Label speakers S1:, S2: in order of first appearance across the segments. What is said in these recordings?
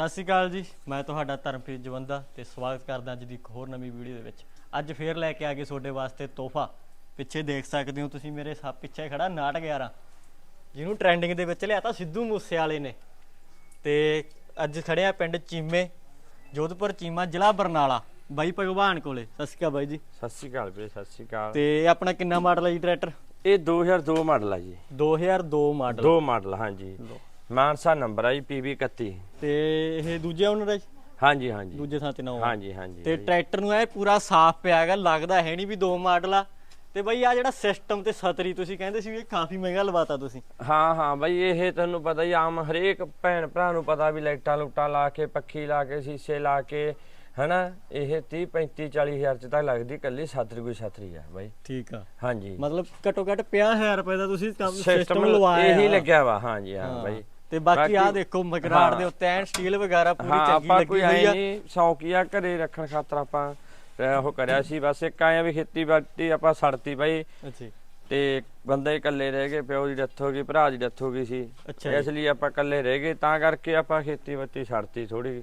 S1: ਸਤਿ ਸ਼੍ਰੀ ਅਕਾਲ ਜੀ ਮੈਂ ਤੁਹਾਡਾ ਧਰਮਪ੍ਰੀਤ ਜਵੰਦਾ ਤੇ ਸਵਾਗਤ ਕਰਦਾ ਅੱਜ ਦੀ ਇੱਕ ਹੋਰ ਨਵੀਂ ਵੀਡੀਓ ਦੇ ਵਿੱਚ। ਅੱਜ ਫੇਰ ਲੈ ਕੇ ਆ ਗਏ ਤੁਹਾਡੇ ਵਾਸਤੇ ਤੋਹਫਾ। ਪਿੱਛੇ ਦੇਖ ਸਕਦੇ ਹੋ ਤੁਸੀਂ ਮੇਰੇ ਸਭ ਪਿੱਛੇ ਖੜਾ ਨਾਟ 11 ਜਿਹਨੂੰ ਟ੍ਰੈਂਡਿੰਗ ਦੇ ਵਿੱਚ ਲਿਆਤਾ ਸਿੱਧੂ ਮੂਸੇ ਵਾਲੇ ਨੇ। ਤੇ ਅੱਜ ਖੜੇ ਆ ਪਿੰਡ ਚੀਮੇ ਜੋਧਪੁਰ ਚੀਮਾ ਜ਼ਿਲ੍ਹਾ ਬਰਨਾਲਾ ਬਾਈ ਭਗਵਾਨ ਕੋਲੇ। ਸਤਿ ਸ਼੍ਰੀ ਅਕਾਲ ਬਾਈ ਜੀ।
S2: ਸਤਿ ਸ਼੍ਰੀ ਅਕਾਲ ਵੀਰੇ ਸਤਿ ਸ਼੍ਰੀ ਅਕਾਲ।
S1: ਤੇ ਇਹ ਆਪਣਾ ਕਿੰਨਾ ਮਾਡਲ ਹੈ ਜੀ ਟਰੈਕਟਰ?
S2: ਇਹ 2002 ਮਾਡਲ ਆ ਜੀ।
S1: 2002 ਮਾਡਲ
S2: ਦੋ ਮਾਡਲ ਹਾਂਜੀ। ਮਾਨਸਾ ਨੰਬਰ ਆ ਜੀ PB 31
S1: ਤੇ ਇਹ ਦੂਜੇ ਓਨਰ ਹੈ ਜੀ?
S2: ਹਾਂਜੀ ਹਾਂਜੀ।
S1: ਦੂਜੇ ਥਾਂ ਤੇ ਨਾ
S2: ਹਾਂਜੀ ਹਾਂਜੀ।
S1: ਤੇ ਟਰੈਕਟਰ ਨੂੰ ਇਹ ਪੂਰਾ ਸਾਫ਼ ਪਿਆ ਹੈਗਾ ਲੱਗਦਾ ਹੈ ਨਹੀਂ ਵੀ ਦੋ ਮਾਡਲ ਆ। ਤੇ ਬਈ ਆ ਜਿਹੜਾ ਸਿਸਟਮ ਤੇ ਸਤਰੀ ਤੁਸੀਂ ਕਹਿੰਦੇ ਸੀ ਵੀ ਇਹ ਕਾਫੀ ਮਹਿੰਗਾ ਲਵਾਤਾ ਤੁਸੀਂ।
S2: ਹਾਂ ਹਾਂ ਬਈ ਇਹ ਤੁਹਾਨੂੰ ਪਤਾ ਹੀ ਆਮ ਹਰੇਕ ਭੈਣ ਭਰਾ ਨੂੰ ਪਤਾ ਵੀ ਲਾਈਟਾਂ ਲੁੱਟਾਂ ਲਾ ਕੇ ਪੱਖੀ ਲਾ ਕੇ ਸ਼ੀਸ਼ੇ ਲਾ ਕੇ ਹਨਾ ਇਹ 30 35 40 ਹਜ਼ਾਰ ਚ ਤਾਂ ਲੱਗਦੀ ਕੱਲੀ ਛਤਰੀ ਕੋਈ ਛਤਰੀ ਆ ਬਾਈ।
S1: ਠੀਕ ਆ।
S2: ਹਾਂਜੀ।
S1: ਮਤਲਬ ਘੱਟੋ ਘੱਟ 50000 ਰੁਪਏ ਦਾ ਤੁਸੀਂ ਸਿਸਟਮ
S2: ਸਿਸਟਮ
S1: ਲਵਾਇਆ
S2: ਇਹੀ। ਲੱਗਿਆ ਵਾ ਹਾਂਜੀ ਹਾਂ
S1: ਹਾਂ।
S2: ਬਾਈ।
S1: ਤੇ ਬਾਕੀ ਆ ਦੇਖੋ ਮਗਰਾੜ ਦੇ। ਉੱਤੇ ਐਨ ਸਟੀਲ ਵਗੈਰਾ ਪੂਰੀ ਚੰਗੀ ਲੱਗੀ ਹੋਈ ਆ।
S2: ਨਹੀਂ ਸ਼ੌਕੀਆ ਘਰੇ ਰੱਖਣ ਖਾਤਰ ਆਪਾਂ ਉਹ ਕਰਿਆ ਸੀ। ਬਸ ਇੱਕ ਆਇਆ ਵੀ ਖੇਤੀਬਾੜੀ ਆਪਾਂ ਸੜਤੀ ਬਾਈ।
S1: ਅੱਛਾ
S2: ਤੇ ਬੰਦੇ ਇਕੱਲੇ ਰਹਿ ਗਏ ਪਿਓ ਦੀ ਡੈਥ ਹੋ ਗਈ ਭਰਾ ਦੀ ਡੈਥ ਹੋ ਗਈ ਸੀ। ਇਸ ਲਈ ਆਪਾਂ ਇਕੱਲੇ ਰਹਿ ਗਏ ਤਾਂ ਕਰਕੇ ਆਪਾਂ ਖੇਤੀਬਾੜੀ ਛੱਡਤੀ ਥੋੜੀ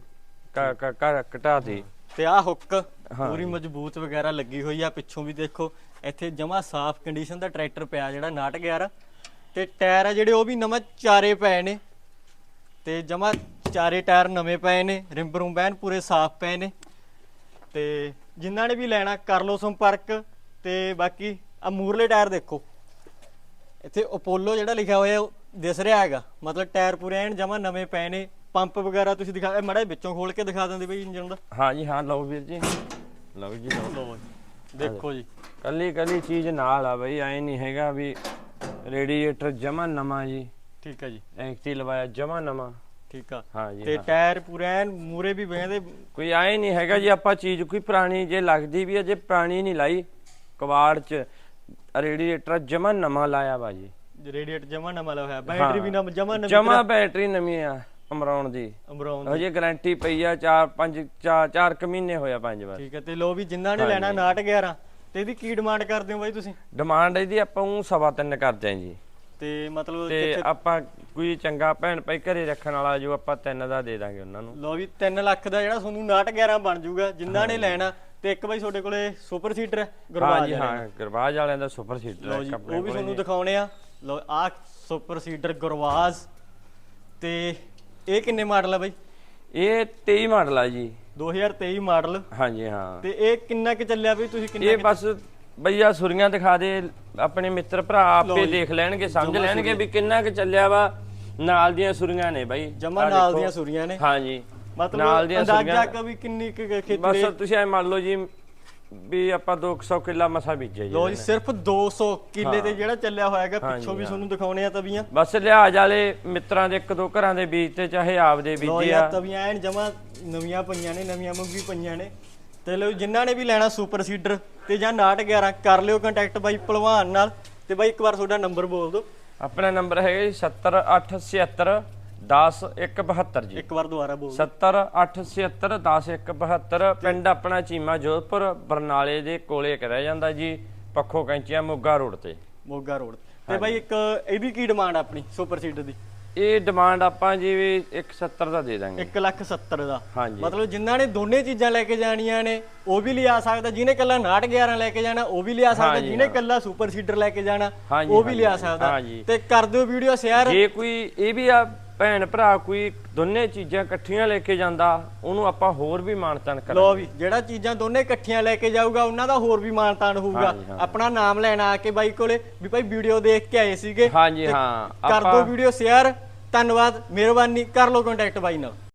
S2: ਘਰ ਘਟਾਤੀ
S1: ਤੇ। ਆ ਹੁੱਕ ਪੂਰੀ। ਮਜ਼ਬੂਤ ਵਗੈਰਾ ਲੱਗੀ ਹੋਈ ਆ। ਪਿੱਛੋਂ ਵੀ ਦੇਖੋ ਇੱਥੇ ਜਮਾ ਸਾਫ਼ ਕੰਡੀਸ਼ਨ ਦਾ ਟਰੈਕਟਰ ਪਿਆ ਜਿਹੜਾ ਨਾਟ 11 ਤੇ ਟਾਇਰ ਆ ਜਿਹੜੇ ਉਹ ਵੀ ਨਵਾਂ ਚਾਰੇ ਪਏ ਨੇ। ਤੇ ਜਮਾ ਚਾਰੇ ਟਾਇਰ ਨਵੇਂ ਪਏ ਨੇ ਰਿੰਬ ਰੂਮ ਬੈਨ ਪੂਰੇ ਸਾਫ਼ ਪਏ ਨੇ। ਤੇ ਜਿਨ੍ਹਾਂ ਨੇ ਵੀ ਲੈਣਾ ਕਰ ਲਓ ਸੰਪਰਕ। ਤੇ ਬਾਕੀ ਆ ਮੂਰਲੇ ਟਾਇਰ ਦੇਖੋ। ਇੱਥੇ ਅਪੋਲੋ ਜਿਹੜਾ ਲਿਖਿਆ ਹੋਇਆ ਉਹ ਦਿਸ ਰਿਹਾ ਹੈਗਾ। ਮਤਲਬ ਟਾਇਰ ਪੂਰੇ ਐਨ ਜਮਾ ਨਵੇਂ ਪਏ ਨੇ। ਪੰਪ ਵਗੈਰਾ ਤੁਸੀਂ ਦਿਖਾ ਇਹ ਮੜਾ ਵਿੱਚੋਂ ਖੋਲ ਕੇ ਦਿਖਾ ਦਿੰਦੇ ਬਈ ਇੰਜਨ ਦਾ।
S2: ਹਾਂ ਜੀ ਹਾਂ ਲਓ ਵੀਰ ਜੀ। ਲਓ ਜੀ ਲਓ।
S1: ਲੋ ਜੀ ਦੇਖੋ ਜੀ।
S2: ਕੱਲੀ ਕੱਲੀ ਚੀਜ਼ ਨਾਲ ਆ ਬਈ ਐ ਨਹੀਂ ਹੈਗਾ ਵੀ ਰੇਡੀਏਟਰ ਜਮਾ ਨਵਾਂ ਜੀ।
S1: ਠੀਕ ਹੈ ਜੀ।
S2: ਐਕਟੀ ਲਵਾਇਆ ਜਮਾ ਨਵਾਂ।
S1: ਠੀਕ ਆ।
S2: ਹਾਂ ਜੀ
S1: ਤੇ
S2: ਹਾਂ।
S1: ਟਾਇਰ ਪੂਰੇ ਐਨ ਮੂਰੇ ਵੀ ਵੇਂਦੇ
S2: ਕੋਈ ਆਏ ਨਹੀਂ ਹੈਗਾ ਜੀ ਆਪਾਂ ਚੀਜ਼ ਕੋਈ ਪੁਰਾਣੀ ਜੇ ਲੱਗਦੀ ਵੀ ਹੈ ਜੇ ਪੁਰਾਣੀ ਨਹੀਂ ਲਾਈ ਕਵਾੜ ਚ ਰੇਡੀਏਟਰ ਜਮਾ ਨਵਾਂ ਲਾਇਆ ਵਾ ਜੀ।
S1: ਰੇਡੀਏਟਰ ਜਮਾ ਲਾਇਆ ਹੋਇਆ ਬੈਟਰੀ ਵੀ ਨਵਾਂ ਜਮਾ ਨਵੀਂ
S2: ਜਮਾ ਬੈਟਰੀ ਨਵੀਂ ਆ ਅਮਰਾਉਣ ਦੀ।
S1: ਅਮਰਾਉਣ
S2: ਹਜੇ ਗਾਰੰਟੀ ਪਈ ਆ 4 5 4 4 ਕ ਮਹੀਨੇ ਹੋਇਆ ਪੰਜ ਵਾਰ।
S1: ਠੀਕ ਹੈ ਤੇ ਲੋ ਵੀ ਜਿਨ੍ਹਾਂ ਨੇ ਲੈਣਾ 911 ਤੇ ਇਹਦੀ ਕੀ ਡਿਮਾਂਡ ਕਰਦੇ ਹੋ ਬਾਈ ਤੁਸੀਂ?
S2: ਡਿਮਾਂਡ ਇਹਦੀ ਆਪਾਂ ਨੂੰ ਸਵਾ ਤਿੰਨ ਕਰਦੇ ਆਂ ਜੀ।
S1: ਤੇ ਮਤਲਬ
S2: ਤੇ
S1: ਕਿੱਥੇ
S2: ਆਪਾਂ ਕੋਈ ਚੰਗਾ ਭੈਣ ਭਾਈ ਘਰੇ ਰੱਖਣ ਵਾਲਾ ਜੋ ਆਪਾਂ ਤਿੰਨ ਦਾ ਦੇ ਦਾਂਗੇ ਉਹਨਾਂ ਨੂੰ।
S1: ਲੋ ਵੀ 3 ਲੱਖ ਦਾ ਜਿਹੜਾ ਤੁਹਾਨੂੰ 911 ਬਣ ਜਾਊਗਾ ਜਿਨ੍ਹਾਂ ਨੇ ਲੈਣਾ ਤੇ ਇੱਕ ਬਾਈ ਤੁਹਾਡੇ ਕੋਲੇ ਸੁਪਰ ਸੀਟਰ ਹੈ
S2: ਹਾਂ
S1: ਗੁਰਬਾਜ
S2: ਜੀ ਹਾਂ ਗਰਵਾਜ ਵਾਲਿਆਂ ਦਾ ਸੁਪਰ ਸੀਟਰ
S1: ਲੋ
S2: ਹੈ
S1: ਜੀ ਉਹ ਵੀ ਤੁਹਾਨੂੰ। ਦਿਖਾਉਣੇ ਆ। ਲੋ ਆਹ ਸੁਪਰ ਸੀਟਰ ਗੁਰਵਾਜ ਤੇ ਇਹ ਕਿੰਨੇ ਮਾਡਲ ਆ ਬਾਈ?
S2: ਇਹ 23 ਮਾਡਲ ਆ ਜੀ।
S1: 2023 ਮਾਡਲ।
S2: ਹਾਂ ਜੀ ਹਾਂ।
S1: ਤੇ ਇਹ ਕਿੰਨਾ ਕਿ ਚੱਲਿਆ ਬਈ? ਤੁਸੀਂ ਕਿੰਨਾ
S2: ਇਹ ਬਸ ਬਈਆ ਸੁਰੀਆਂ ਦਿਖਾ ਦੇ ਆਪਣੇ ਮਿੱਤਰ ਭਰਾ ਆਪੇ ਦੇਖ ਲੈਣਗੇ ਸਮਝ ਲੈਣਗੇ ਵੀ ਕਿੰਨਾ ਕੁ ਚੱਲਿਆ ਵਾ। ਨਾਲ ਦੀਆਂ ਸੁਰੀਆਂ ਨੇ ਬਾਈ।
S1: ਜਮਾ ਨਾਲ। ਦੀਆਂ ਸੁਰੀਆਂ ਨੇ।
S2: ਹਾਂ ਜੀ
S1: ਮਤਲਬ
S2: ਨਾਲ ਦੀਆਂ
S1: ਅੰਦਾਜ਼ਾ ਕਿ ਵੀ ਕਿੰਨੀ ਕੁ ਖੇਤੀ
S2: ਬਸ ਤੁਸੀਂ ਐ ਮੰਨ ਲਓ ਜੀ ਵੀ ਆਪਾਂ 200 ਕਿੱਲਾ ਮਸਾ ਬੀਜਿਆ ਜੀ
S1: ਲੋ ਜੀ ਸਿਰਫ 200 ਕਿੱਲੇ ਤੇ ਜਿਹੜਾ ਚੱਲਿਆ ਹੋਇਆਗਾ
S2: ਹਾਂਜੀ,
S1: ਪਿੱਛੋਂ ਵੀ। ਤੁਹਾਨੂੰ ਦਿਖਾਉਣੇ ਆ ਤਵੀਆਂ।
S2: ਬਸ ਲਿਹਾਜ਼ ਵਾਲੇ ਮਿੱਤਰਾਂ ਦੇ ਇੱਕ ਦੋ ਘਰਾਂ ਦੇ ਬੀਜ ਤੇ ਚਾਹੇ ਆਪਦੇ
S1: ਲੋ
S2: ਬੀਜੇ
S1: ਯਾਰ
S2: ਆ
S1: ਤਵੀਆਂ ਐਨ ਜਮਾ ਨਵੀਆਂ ਪਈਆਂ ਨੇ ਨਵੀਆਂ ਮੁੱਗੀ ਪਈਆਂ ਨੇ। ਤੇ ਲੋ ਜਿਨ੍ਹਾਂ ਨੇ ਵੀ ਲੈਣਾ ਸੁਪਰ ਸੀਡਰ ਤੇ ਜਾਂ 911 ਕਰ ਲਿਓ ਕੰਟੈਕਟ ਬਾਈ ਭਲਵਾਨ ਨਾਲ ਤੇ ਬਾਈ ਇੱਕ ਵਾਰ ਤੁਹਾਡਾ ਨੰਬਰ ਬੋਲ ਦਿਓ।
S2: ਆਪਣਾ ਨੰਬਰ ਹੈਗਾ ਜੀ 70876 10172 ਜੀ।
S1: ਇੱਕ ਵਾਰ ਦੁਬਾਰਾ ਬੋਲ ਦਿਓ।
S2: 70876 10172 ਪਿੰਡ ਆਪਣਾ ਚੀਮਾ ਜੋਧਪੁਰ ਬਰਨਾਲੇ ਦੇ ਕੋਲੇ ਇੱਕ ਰਹਿ ਜਾਂਦਾ ਜੀ ਪੱਖੋ ਕੈਂਚੀਆਂ ਮੋਗਾ ਰੋਡ ਤੇ।
S1: ਮੋਗਾ ਰੋਡ ਤੇ। ਬਾਈ ਇੱਕ ਇਹਦੀ ਕੀ ਡਿਮਾਂਡ ਆਪਣੀ ਸੁਪਰ ਸੀਡਰ ਦੀ?
S2: ਇਹ ਡਿਮਾਂਡ ਆਪਾਂ ਜੀ ਵੀ 170 ਦਾ ਦੇ ਦਾਂਗੇ।
S1: 1 ਲੱਖ 70 ਦਾ।
S2: ਹਾਂਜੀ।
S1: ਮਤਲਬ ਜਿਨ੍ਹਾਂ ਨੇ ਦੋਨੇ ਚੀਜ਼ਾਂ ਲੈ ਕੇ ਜਾਣੀਆਂ ਨੇ ਉਹ ਵੀ ਲਿਆ ਸਕਦਾ। ਜਿਹਨੇ ਕੱਲਾ 911 ਲੈ ਕੇ ਜਾਣਾ ਉਹ ਵੀ ਲਿਆ ਸਕਦਾ।
S2: ਹਾਂਜੀ,
S1: ਜਿਹਨੇ
S2: ਹਾਂ।
S1: ਕੱਲਾ ਸੁਪਰ ਸੀਡਰ ਲੈ ਕੇ ਜਾਣਾ
S2: ਹਾਂਜੀ,
S1: ਉਹ ਵੀ
S2: ਹਾਂਜੀ,
S1: ਲਿਆ ਸਕਦਾ।
S2: ਹਾਂਜੀ।
S1: ਤੇ ਕਰ ਦਿਓ ਵੀਡੀਓ ਸ਼ੇਅਰ।
S2: ਜੇ ਕੋਈ ਇਹ ਵੀ ਆ ਭੈਣ ਭਰਾ ਕੋਈ ਦੋਨੇ ਚੀਜ਼ਾਂ ਇਕੱਠੀਆਂ ਲੈ ਕੇ ਜਾਂਦਾ ਉਹਨੂੰ ਆਪਾਂ ਹੋਰ ਵੀ ਮਾਨਤਨ ਕਰਾਂਗੇ।
S1: ਲੋ ਵੀ ਜਿਹੜਾ ਚੀਜ਼ਾਂ ਦੋਨੇ ਇਕੱਠੀਆਂ ਲੈ ਕੇ ਜਾਊਗਾ ਉਹਨਾਂ ਦਾ ਹੋਰ ਵੀ ਮਾਨਤਾਨ ਹੋਊਗਾ।
S2: ਹਾਂਜੀ, ਹਾਂ।
S1: ਆਪਣਾ ਨਾਮ ਲੈਣਾ ਆ ਕੇ ਬਾਈ ਕੋਲੇ ਵੀ ਭਾਈ ਵੀਡੀਓ ਦੇਖ ਕੇ ਆਏ ਸੀਗੇ।
S2: ਹਾਂਜੀ
S1: ਤੇ
S2: ਹਾਂ।
S1: ਕਰ ਦਿਓ
S2: ਆਪਾਂ
S1: ਵੀਡੀਓ ਸ਼ੇਅਰ। ਧੰਨਵਾਦ ਮਿਹਰਬਾਨੀ ਕਰ ਲਓ ਕੰਟੈਕਟ ਬਾਈ ਨਾਲ।